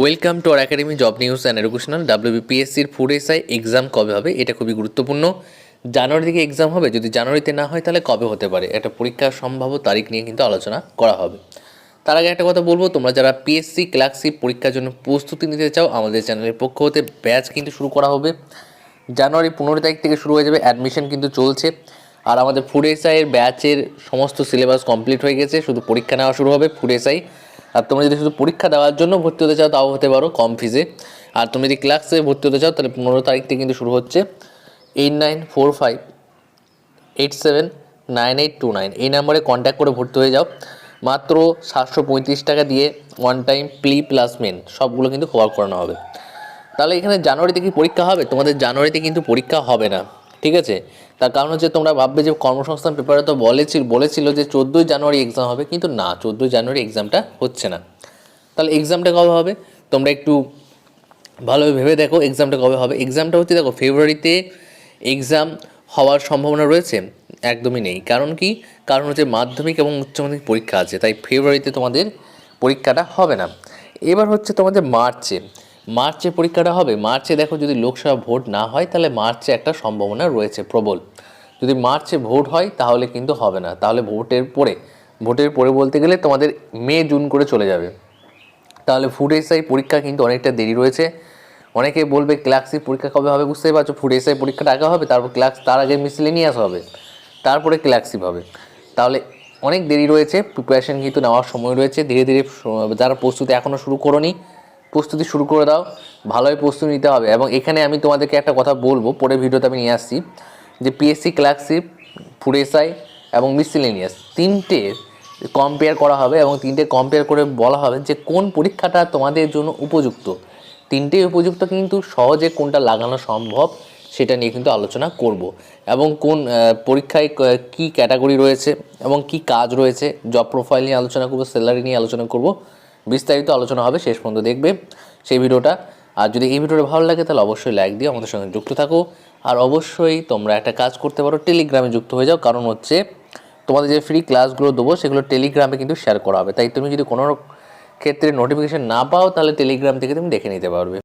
Welcome to R academy job news and educational ডাব্লিউবিপিএসসির food SI exam কবে হবে? এটা খুবই গুরুত্বপূর্ণ। জানুয়ারি থেকে এক্সাম হবে, যদি জানুয়ারিতে না হয় তাহলে কবে হতে পারে? একটা পরীক্ষার সম্ভাব্য তারিখ নিয়ে কিন্তু আলোচনা করা হবে। তার আগে একটা কথা বলব, তোমরা যারা পিএসসি ক্লার্কশিপ পরীক্ষার জন্য প্রস্তুতি নিতে চাও, আমাদের চ্যানেলের পক্ষ হতে ব্যাচ কিন্তু শুরু করা হবে। জানুয়ারি পনেরো তারিখ থেকে শুরু হয়ে যাবে অ্যাডমিশন কিন্তু চলছে। আর আমাদের ফুড এসআইয়ের ব্যাচের সমস্ত সিলেবাস কমপ্লিট হয়ে গেছে, শুধু পরীক্ষা নেওয়া শুরু হবে ফুড এসআই আর তোমরা যদি শুধু পরীক্ষা দেওয়ার জন্য ভর্তি হতে চাও, তাও হতে পারো কম ফিজে আর তুমি যদি ক্লাসে ভর্তি হতে চাও, তাহলে পনেরো তারিখ থেকে কিন্তু শুরু হচ্ছে eight nine four five eight seven nine eight two nine এই নাম্বারে কন্ট্যাক্ট করে ভর্তি হয়ে যাও। মাত্র সাতশো পঁয়ত্রিশ টাকা দিয়ে ওয়ান টাইম প্লি প্লাস মেন সবগুলো কিন্তু কভার করানো হবে। তাহলে এখানে জানুয়ারিতে কি পরীক্ষা হবে? তোমাদের জানুয়ারিতে কিন্তু পরীক্ষা হবে না। ঠিক আছে? তার কারণ হচ্ছে তোমরা ভাববে যে কর্মসংস্থান পেপারে তো বলেছিল বলেছিল যে চোদ্দোই জানুয়ারি এক্সাম হবে, কিন্তু না, চোদ্দোই জানুয়ারি এক্সামটা হচ্ছে না। তাহলে এক্সামটা কবে হবে? তোমরা একটু ভালোভাবে ভেবে দেখো এক্সামটা কবে হবে। এক্সামটা হচ্ছে, দেখো ফেব্রুয়ারিতে এক্সাম হওয়ার সম্ভাবনা রয়েছে, একদমই নেই। কারণ কি? কারণ হচ্ছে মাধ্যমিক এবং উচ্চ মাধ্যমিক পরীক্ষা আছে, তাই ফেব্রুয়ারিতে তোমাদের পরীক্ষাটা হবে না। এবার হচ্ছে তোমাদের মার্চে মার্চে পরীক্ষাটা হবে। মার্চে দেখো যদি লোকসভা ভোট না হয়, তাহলে মার্চে একটা সম্ভাবনা রয়েছে প্রবল। যদি মার্চে ভোট হয়, তাহলে কিন্তু হবে না। তাহলে ভোটের পরে ভোটের পরে বলতে গেলে তোমাদের মে, জুন করে চলে যাবে। তাহলে ফুড এসআই পরীক্ষা কিন্তু অনেকটা দেরি রয়েছে। অনেকে বলবে ক্লার্কশিপ পরীক্ষা কবে হবে? বুঝতেই পারছ ফুড এসআই পরীক্ষাটা আগে হবে, তারপর ক্লাক্স তার আগে মিসলেনিয়াস হবে। তারপরে ক্লার্কশিপ হবে তাহলে অনেক দেরি রয়েছে প্রিপারেশন কিন্তু নেওয়ার সময় রয়েছে। ধীরে ধীরে যারা প্রস্তুতি এখনও শুরু করোনি প্রস্তুতি শুরু করে দাও। ভালোই প্রস্তুতি নিতে হবে। এবং এখানে আমি তোমাদেরকে একটা কথা বলব পরে ভিডিওতে আমি নিয়ে আসছি, যে পিএসসি ক্লার্কশিপ ফুড এসআই এবং মিসলেনিয়াস তিনটে কম্পেয়ার করা হবে এবং তিনটে কম্পেয়ার করে বলা হবে যে কোন পরীক্ষাটা তোমাদের জন্য উপযুক্ত। তিনটেই উপযুক্ত কিন্তু সহজে কোনটা লাগানো সম্ভব সেটা নিয়ে কিন্তু আলোচনা করব। এবং কোন পরীক্ষায় কি ক্যাটাগরি রয়েছে এবং কি কাজ রয়েছে জব প্রোফাইল নিয়ে আলোচনা করব স্যালারি নিয়ে আলোচনা করব। বিস্তারিত আলোচনা হবে, শেষ পর্যন্ত দেখবে সেই ভিডিওটা। আর যদি এই ভিডিওটা ভালো লাগে, তাহলে অবশ্যই লাইক দিও আমাদের সঙ্গে যুক্ত থাকো। আর অবশ্যই তোমরা একটা কাজ করতে পারো টেলিগ্রামে যুক্ত হয়ে যাও। কারণ হচ্ছে তোমাদের যে ফ্রি ক্লাসগুলো দেবো, সেগুলো টেলিগ্রামে কিন্তু শেয়ার করা হবে। তাই তুমি যদি কোনো ক্ষেত্রে নোটিফিকেশান না পাও, তাহলে টেলিগ্রাম থেকে তুমি দেখে নিতে পারবে।